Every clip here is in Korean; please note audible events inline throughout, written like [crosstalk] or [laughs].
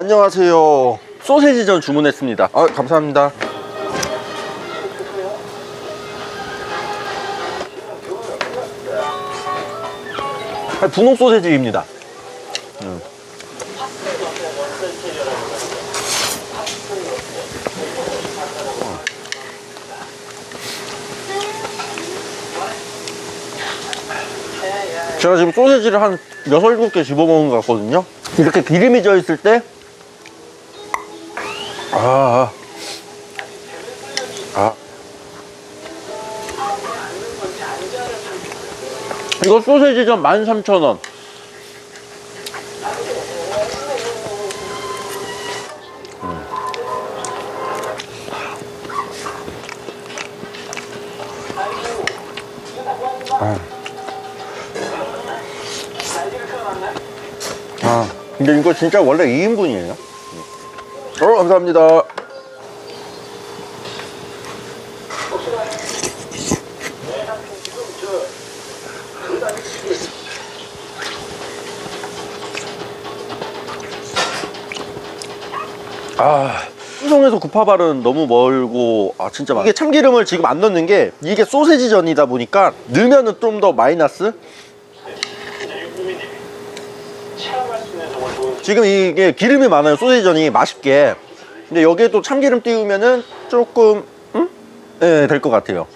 안녕하세요. 소세지전 주문했습니다. 아, 감사합니다. 아, 분홍 소세지입니다. 음. 제가 지금 소세지를 한 6, 7개 집어먹은 것 같거든요. 이렇게 기름이 져 있을 때, 아, 아. 이거 소세지전 13,000원. 아, 근데 이거 진짜 원래 2인분이에요. 어, 감사합니다. 아, 수성에서 구파발은 너무 멀고 아 진짜 많 이게 참기름을 지금 안 넣는 게 이게 소세지전이다 보니까 넣으면은 좀 더 마이너스 지금 이게 기름이 많아요. 소세지전이 맛있게. 근데 여기에 또 참기름 띄우면은 조금 음? 네, 될것 같아요.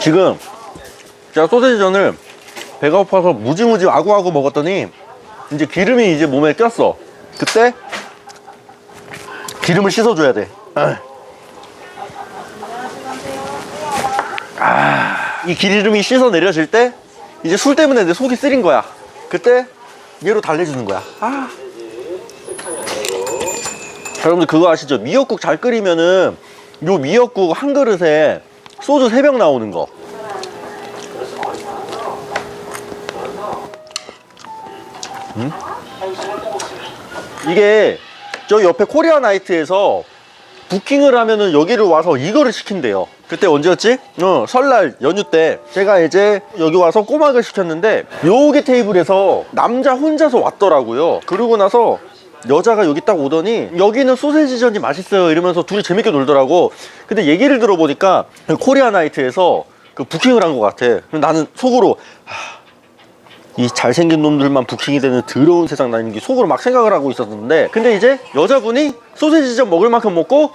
지금 제가 소세지전을 배가 고파서 무지무지 아구아구 먹었더니 이제 기름이 이제 몸에 꼈어. 그때 기름을 씻어줘야 돼. 아, 이 기름이 씻어 내려질 때 이제 술 때문에 내 속이 쓰린 거야. 그때 얘로 달래주는 거야. 아. 자, 여러분들 그거 아시죠? 미역국 잘 끓이면은 요 미역국 한 그릇에 소주 3병 나오는 거. 음? 이게 저 옆에 코리아 나이트에서 부킹을 하면은 여기를 와서 이거를 시킨대요. 그때 언제였지? 어, 설날 연휴 때 제가 이제 여기 와서 꼬막을 시켰는데 여기 테이블에서 남자 혼자서 왔더라고요. 그러고 나서 여자가 여기 딱 오더니 여기는 소세지전이 맛있어요 이러면서 둘이 재밌게 놀더라고. 근데 얘기를 들어보니까 코리아 나이트에서 그 부킹을 한 것 같아. 나는 속으로 하, 이 잘생긴 놈들만 부킹이 되는 더러운 세상 나는 게 속으로 막 생각을 하고 있었는데 근데 이제 여자분이 소세지전 먹을 만큼 먹고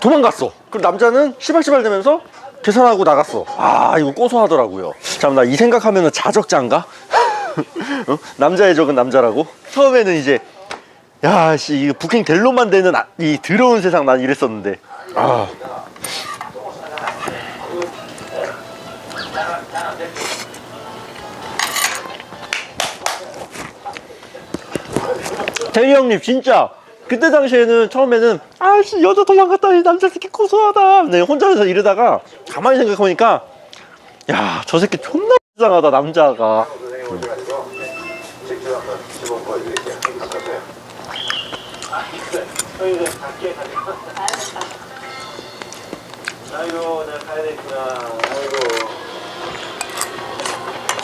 도망갔어 그리고 남자는 시발시발 되면서 계산하고 나갔어 아 이거 고소하더라고요 잠깐만 나 이 생각하면 은 자적자인가? [laughs] 어? 남자의 적은 남자라고? 처음에는 이제 야씨 이거 부킹 될 놈만 되는 아- 이 더러운 세상 난 이랬었는데 아 대리 형님 진짜. 그때 당시에는 처음에는 아씨 여자 도망 갔다니 남자 새끼 고소하다. 네 혼자서 이러다가 가만히 생각해보니까 야 저 새끼 존나 이상하다 남자가.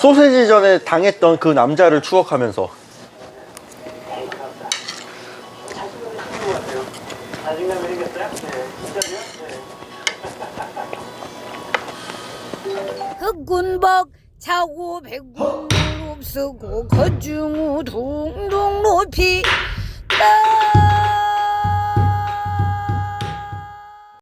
소세지 전에 당했던 그 남자를 추억하면서 흑군박 차고 백군 없쓰고 거중우 둥둥 높이